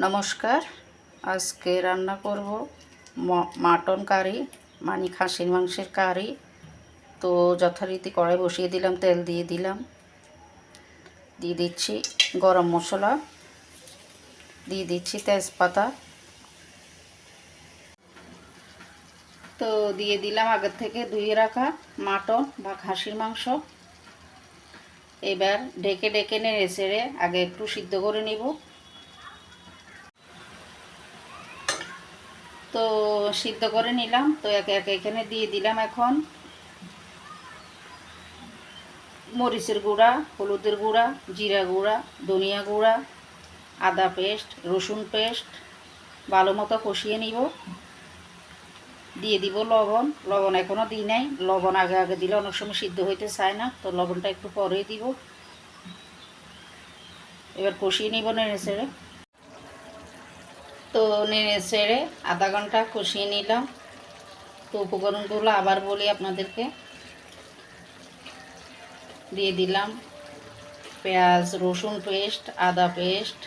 নমস্কার। আজকে রান্না করব মাটন কারি মানে খাসির মাংসের কারি। তো যথারীতি কড়াই বসিয়ে দিলাম, তেল দিয়ে দিলাম। দিয়ে দিচ্ছি গরম মশলা। দিয়ে দিচ্ছি তেজপাতা। তো দিয়ে দিলাম আগের থেকে ধুয়ে রাখা মাটন বা খাসির মাংস। এবার ডেকে ডেকে নেড়ে চেড়ে আগে একটু সিদ্ধ করে নিব। তো সিদ্ধ করে নিলাম। তো একে একে এখানে দিয়ে দিলাম এখন মরিচের গুঁড়া, হলুদের গুঁড়া, জিরা গুঁড়া, ধনিয়া গুঁড়া, আদা পেস্ট, রসুন পেস্ট, ভালো মতো কষিয়ে নিব। দিয়ে দিব লবণ। লবণ এখনও দিই নাই। লবণ আগে আগে দিলে অনেক সময় সিদ্ধ হইতে চায় না। তো লবণটা একটু পরেই দিব। এবার কষিয়ে নিব নেড়ে ছেড়ে তো নেড়ে ছেড়ে আধা ঘণ্টা কষিয়ে নিলাম। তো উপকরণগুলো আবার বলি আপনাদেরকে। দিয়ে দিলাম পেঁয়াজ, রসুন পেস্ট, আদা পেস্ট,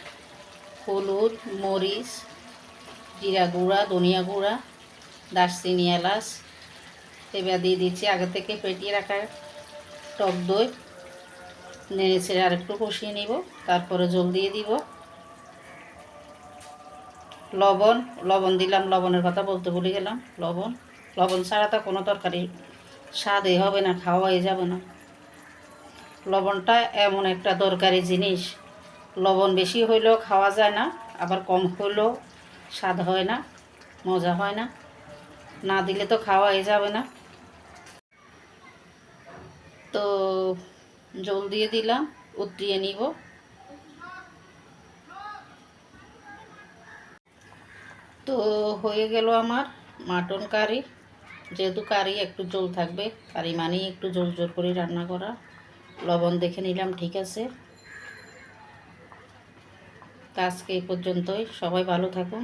হলুদ, মরিচ, জিরা গুঁড়া, ধনিয়া গুঁড়া, দারচিনি, এলাচ। এবার দিয়ে দিচ্ছি আগে থেকে পেটিয়ে রাখা টক দই। নেড়ে ছেড়ে আরেকটু কষিয়ে নিব, তারপরে জল দিয়ে দিব। লবণ লবণ দিলাম, লবণের কথা বলতে ভুলে গেলাম, লবণ। লবণ ছাড়া তো কোনো তরকারি স্বাদই হবে না, খাওয়াই যাবে না। লবণটা এমন একটা দরকারি জিনিস। লবণ বেশি হইলেও খাওয়া যায় না, আবার কম হইলেও স্বাদ হয় না, মজা হয় না। না দিলে তো খাওয়াই যাবে না। তো জল দিয়ে দিলাম, উতরিয়ে নিব। তো হয়ে গেল আমার মাটন কারি। যেহেতু কারি একটু জল থাকবে, কারি মানেই একটু জোর জোর করে রান্না করা। লবণ দেখে নিলাম, ঠিক আছে। তা আজকে এই পর্যন্তই। সবাই ভালো থাকুন।